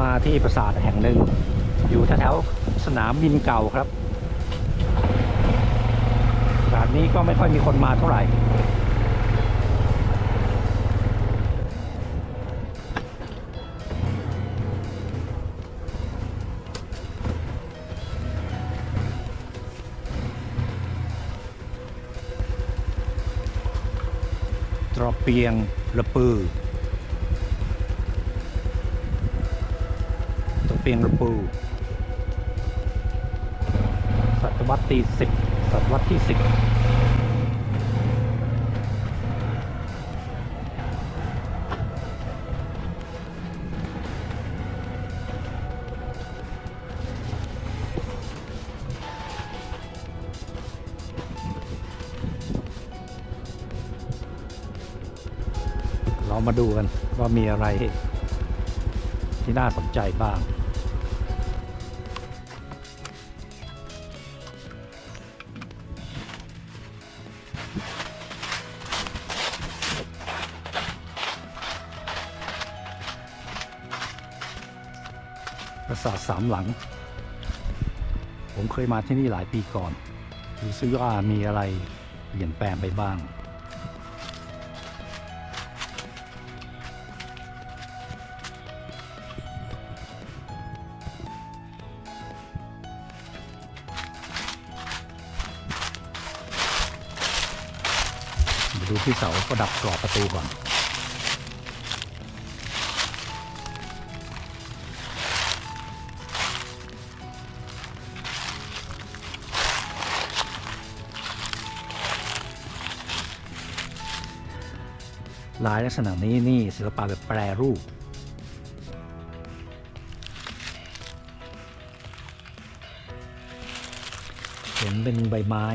มาที่ปราสาทแห่งหนึ่ง อยู่แถวๆสนามบินเก่าครับปราสาทนี้ก็ไม่ค่อยมีคนมาเท่าไหร่ ตรอเปียงระปือตรอ เปียงระปือศตวรรษที่สิบศตวรรษที่สิบเรามาดูกันว่ามีอะไรที่น่าสนใจบ้าง ปราสาทสามหลัง ผมเคยมาที่นี่หลายปีก่อน ดูซิว่ามีอะไรเปลี่ยนแปลงไปบ้างมาดูที่เสาประดับกรอบประตูก่อน ลายลักษณะนี้นี่ศิลปะแบบแปรรูป เห็นเป็นใบไม้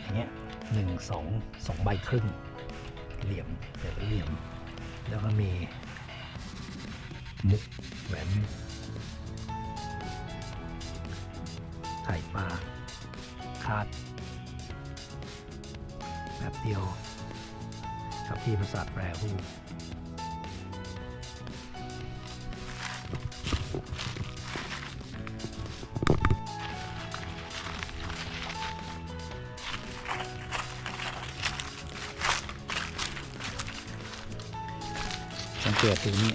อย่างเงี้ยหนึ่งสองสองใบครึ่ง เหลี่ยมแต่เหลี่ยม แล้วก็มีมุกแหวนไข่ปลาคาดแบบเดียว กับที่ปราสาทแปรรูปสังเกตตรงนี้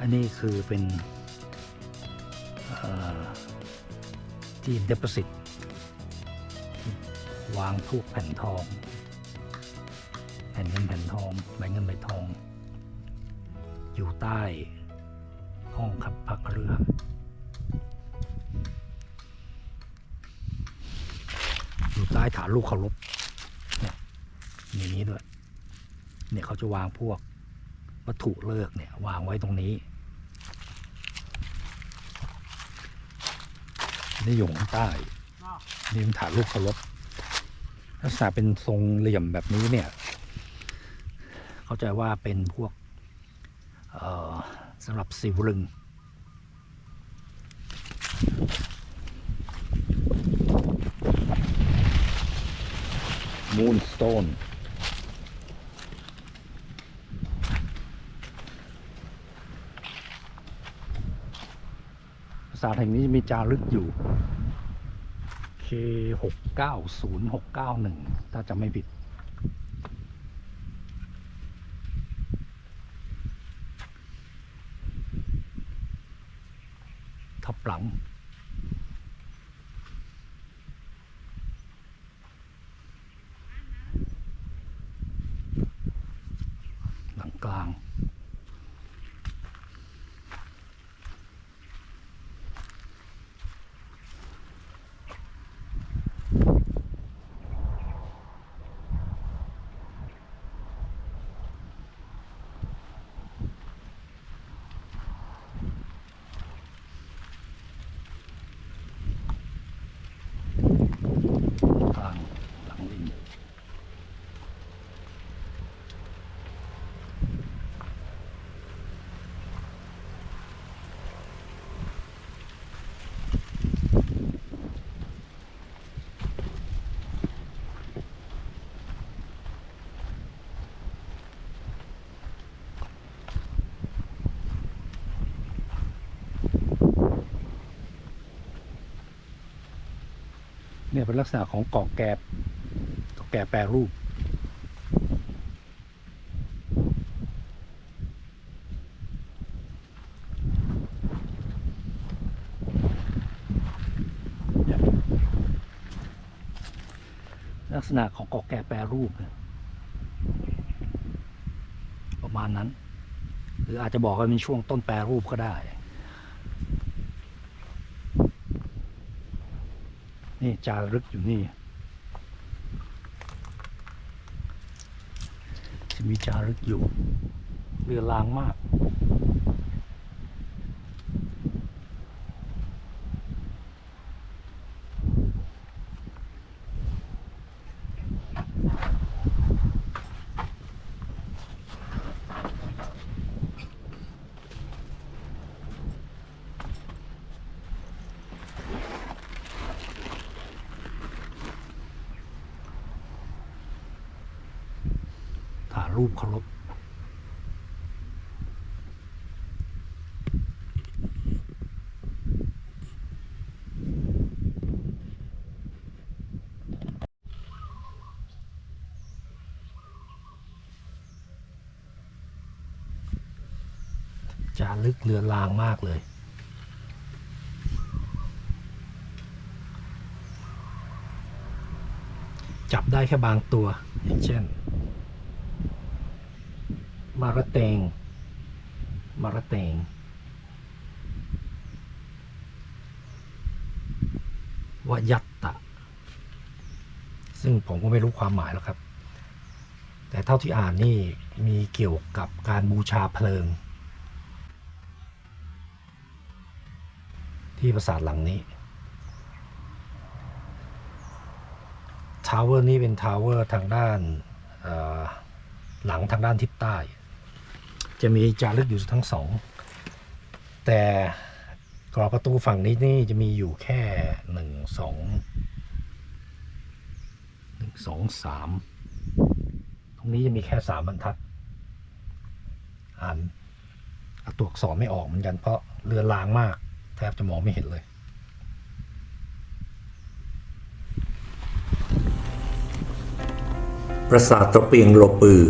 อันนี้คือเป็นเอ่อที่ deposit วางพวกแผ่นทอง ผ่นเงินแผ่นทองใบเงินใบทอง อยู่ใต้ห้องขับพักเรืออยู่ใต้ฐานลูกเคารพเนี่ยมีนี้ด้วยเนี่ยเขาจะวางพวกวัตถุเลิกเนี่ยวางไว้ตรงนี้นี่อยู่ข้างใต้นี่เป็นฐานลูกเคารพลักษณะเป็นทรงเหลี่ยมแบบนี้เนี่ย เข้าใจว่าเป็นพวกสำหรับสิวลึง มูนสโตนภาษาทแห่งนี้มีจารึกอยู่ K หกเก้าศูนย์หกเก้าหนึ่งถ้าจะไม่ผิด ทับหลัง หลังกลาง กลางหลังลิง เนี่ยเป็นลักษณะของเกาะแกบเกาะแกบแปรรูป ลักษณะของเกาะแกบแปรรูป ประมาณนั้น หรืออาจจะบอกว่าเป็นช่วงต้นแปรรูปก็ได้ นี่จารึกอยู่นี่จะมีจารึกอยู่เรือลางมาก รูปเคารพจารึกเรือรางมากเลยจับได้แค่บางตัวอย่างเช่น มาระเตง มาระเตง วยัตตะ ซึ่งผมก็ไม่รู้ความหมายแล้วครับ แต่เท่าที่อ่านนี่มีเกี่ยวกับการบูชาเพลิง ที่ปราสาทหลังนี้ ทาวเวอร์นี้เป็นทาวเวอร์ทางด้านหลังทางด้านทิศใต้ จะมีจารึกอยู่ทั้งสอง แต่กรอบประตูฝั่งนี้นี่จะมีอยู่แค่หนึ่งสองหนึ่งสองสามตรงนี้จะมีแค่สามบรรทัด อ่านตัวอักษรไม่ออกเหมือนกันเพราะเรือรางมาก แทบจะมองไม่เห็นเลยปราสาทตะเปียงโลปือ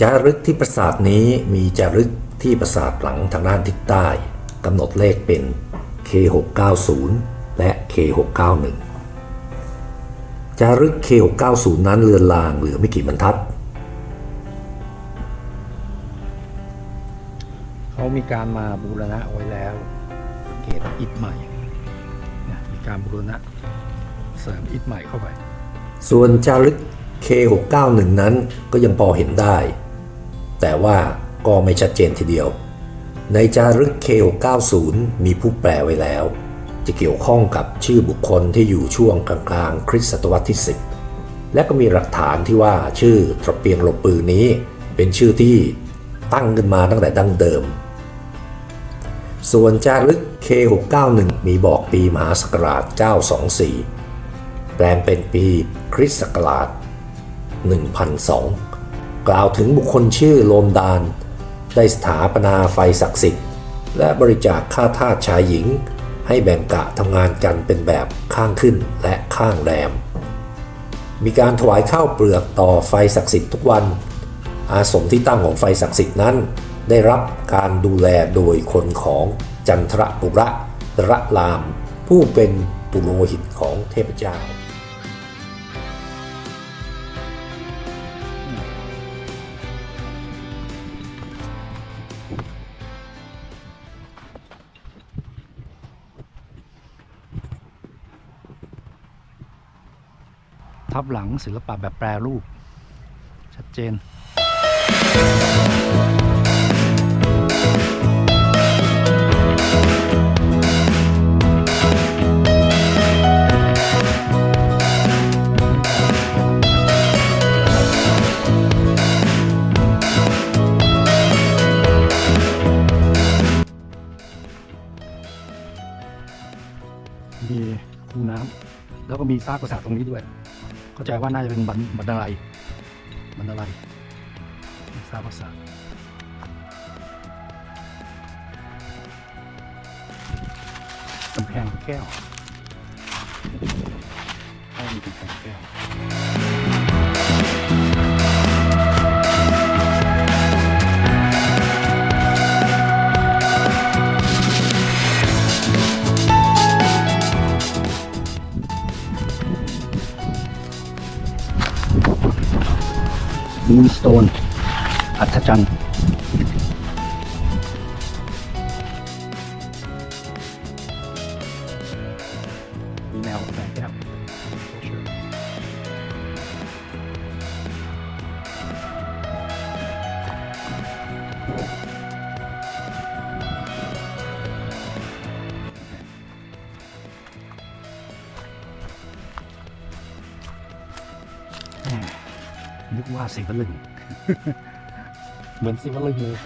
จารึกที่ปราสาทนี้มีจารึกที่ปราสาทหลังทางด้านทิศใต้กำหนดเลขเป็น K690 และ K691 จารึก K690 นั้นเลือนลางเหลือไม่กี่บรรทัด เขามีการมาบูรณะไว้แล้วสังเกตอิฐใหม่เนี่ยมีการบูรณะเสริมอิฐใหม่เข้าไป ส่วนจารึก K691 นั้นก็ยังพอเห็นได้ แต่ว่าก็ไม่ชัดเจนทีเดียว ในจารึก K690 มีผู้แปลไว้แล้ว จะเกี่ยวข้องกับชื่อบุคคลที่อยู่ช่วงกลางๆคริสตศตวรรษที่ 10 และก็มีหลักฐานที่ว่าชื่อตระเปียงโลปือนี้ เป็นชื่อที่ตั้งขึ้นมาตั้งแต่ดั้งเดิม ส่วนจารึก K691 มีบอกปีมหาศักราช 924 แปลงเป็นปีคริสต์ศักราช 1002 กล่าวถึงบุคคลชื่อโลมดาน ได้สถาปนาไฟศักดิ์สิทธิ์ และบริจาคค่าทาสชายหญิง ให้แบ่งกะทำงานกันเป็นแบบข้างขึ้นและข้างแรม มีการถวายข้าวเปลือกต่อไฟศักดิ์สิทธิ์ทุกวัน อาสมที่ตั้งของไฟศักดิ์สิทธิ์นั้น ได้รับการดูแลโดยคนของจันทรปุระระลาม ผู้เป็นปุโรหิตของเทพเจ้า ทับหลังศิลปะแบบแปรรูป ชัดเจนมีคูน้ำแล้วก็มีซากปราสาทตรงนี้ด้วย เข้าใจว่าน่าจะเป็นบันบันไดบันไดซากปราษาทกำแพงแก้วมีกำแพงแก้ว มูนสโตน อัศจรรย์มีแมวแฝงแก้ว ว่าสิวลึงเหมือนสิวลึงเลย